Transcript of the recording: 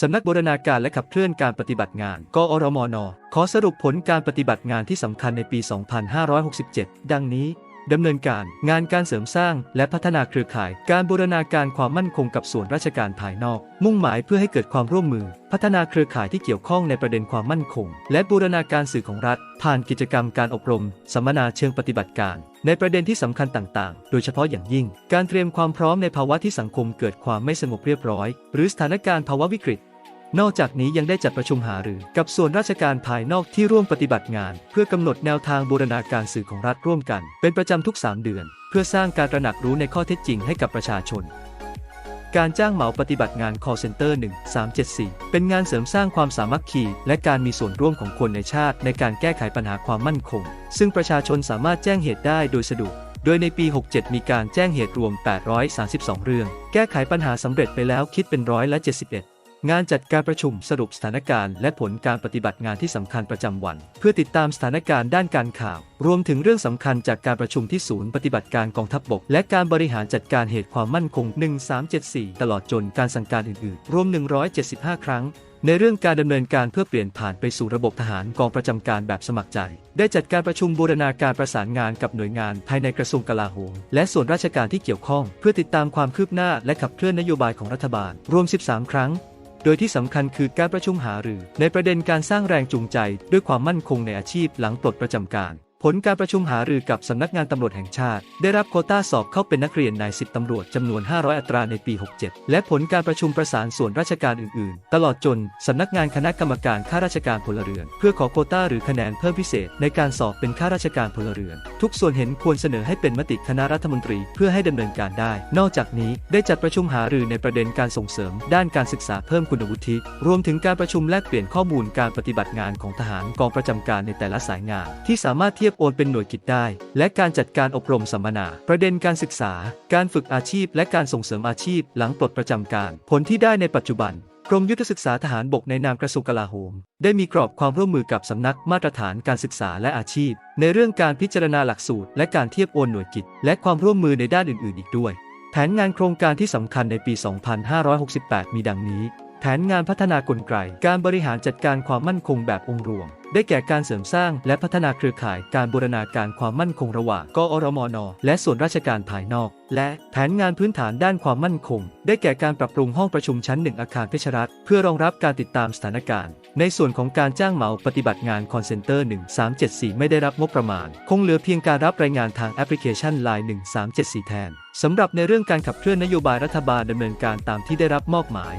สำนักบูรณาการและขับเคลื่อนการปฏิบัติงาน กอรมน ขอสรุปผลการปฏิบัติงานที่สำคัญในปี 2567 ดังนี้ ดำเนินการงานการเสริมสร้างและพัฒนาเครือข่าย การบูรณาการความมั่นคงกับส่วนราชการภายนอก มุ่งหมายเพื่อให้เกิดความร่วมมือ พัฒนาเครือข่ายที่เกี่ยวข้องในประเด็นความมั่นคง และบูรณาการสื่อของรัฐ ผ่านกิจกรรมการอบรม สัมมนาเชิงปฏิบัติการ ในประเด็นที่สำคัญต่างๆ โดยเฉพาะอย่างยิ่ง การเตรียมความพร้อมในภาวะที่สังคมเกิดความไม่สงบเรียบร้อย หรือสถานการณ์ภาวะวิกฤต นอกจากนี้ยังได้จัดประชุมหารือกับส่วนราชการภายนอกที่ร่วมปฏิบัติงาน เพื่อกำหนดแนวทางบูรณาการสื่อของรัฐร่วมกัน เป็นประจำทุก 3 เดือน เพื่อสร้างการตระหนักรู้ในข้อเท็จจริงให้กับประชาชน การจ้างเหมาปฏิบัติงาน call center 1374 เป็นงานเสริมสร้างความสามัคคี และการมีส่วนร่วมของคนในชาติ ในการแก้ไขปัญหาความมั่นคง ซึ่งประชาชนสามารถแจ้งเหตุได้โดยสะดวกโดยในปี 67 มีการแจ้งเหตุรวม 832 เรื่อง แก้ไขปัญหาสำเร็จไปแล้วคิดเป็นร้อยละ 71 งานจัดการประชุมสรุปสถานการณ์และผลการปฏิบัติงานที่สำคัญประจำวัน เพื่อติดตามสถานการณ์ด้านการข่าว รวมถึงเรื่องสำคัญจากการประชุมที่ศูนย์ปฏิบัติการกองทัพบบก และการบริหารจัดการเหตุความมั่นคง 1374 ตลอดจนการสั่งการอื่นๆ รวม 175 ครั้ง ในเรื่องการดำเนินการเพื่อเปลี่ยนผ่านไปสู่ระบบทหารกองประจำการแบบสมัครใจ ได้จัดการประชุมบูรณาการประสานงานกับหน่วยงานภายในกระทรวงกลาโหมและส่วนราชการที่เกี่ยวข้อง เพื่อติดตามความคืบหน้าและขับเคลื่อนนโยบายของรัฐบาล รวม 13 ครั้ง โดยที่สำคัญคือการประชุมหารือ ในประเด็นการสร้างแรงจูงใจ ด้วยความมั่นคงในอาชีพหลังปลดประจำการ ผลการประชุมหารือกับสำนักงานตำรวจแห่งชาติ ได้รับโคต้าสอบเข้าเป็นนักเรียนนายสิบตำรวจจำนวน 500 อัตราในปี 67 และผลการประชุมประสานส่วนราชการอื่นๆ ตลอดจนสำนักงานคณะกรรมการข้าราชการพลเรือน เพื่อขอโคต้าหรือคะแนนเพิ่มพิเศษ ในการสอบเป็นข้าราชการพลเรือน ทุกส่วนเห็นควรเสนอให้เป็นมติคณะรัฐมนตรีเพื่อให้ดำเนินการได้ นอกจากนี้ได้จัดประชุมหารือในประเด็นการส่งเสริม ด้านการศึกษาเพิ่มคุณวุฒิรวมถึงการประชุมแลกเปลี่ยนข้อมูลการปฏิบัติงานของทหารกองประจำการในแต่ละสายงาน ที่สามารถเทียบโอนเป็นหน่วยกิจได้ และการจัดการอบรมสัมมนา ประเด็นการศึกษา การฝึกอาชีพ และการส่งเสริมอาชีพ หลังปลดประจำการ ผลที่ได้ในปัจจุบันกรมยุทธศึกษาทหารบกในนามกระทรวงกลาโหม ได้มีกรอบความร่วมมือกับสำนักมาตรฐานการศึกษาและอาชีพ ในเรื่องการพิจารณาหลักสูตร และการเทียบโอนหน่วยกิจ และความร่วมมือในด้านอื่น ๆ อีกด้วย แผนงานโครงการที่สำคัญในปี 2568 มีดังนี้ แผนงานพัฒนากลไก การบริหารจัดการความมั่นคงแบบองค์รวม ได้แก่การเสริมสร้างและพัฒนาเครือข่ายการบูรณาการความมั่นคงระหว่างกอรมน และส่วนราชการภายนอก และแผนงานพื้นฐานด้านความมั่นคง ได้แก่การปรับปรุงห้องประชุมชั้นหนึ่งอาคารเพชรรัตนเพื่อรองรับการติดตามสถานการณ์ ในส่วนของการจ้างเหมาปฏิบัติงานคอนเซนเตอร์ 1374 ไม่ได้รับงบประมาณ คงเหลือเพียงการรับรายงานทางแอปพลิเคชัน Line 1374 แทนสำหรับในเรื่องการขับเคลื่อนนโยบายรัฐบาลดำเนินการตามที่ได้รับมอบหมาย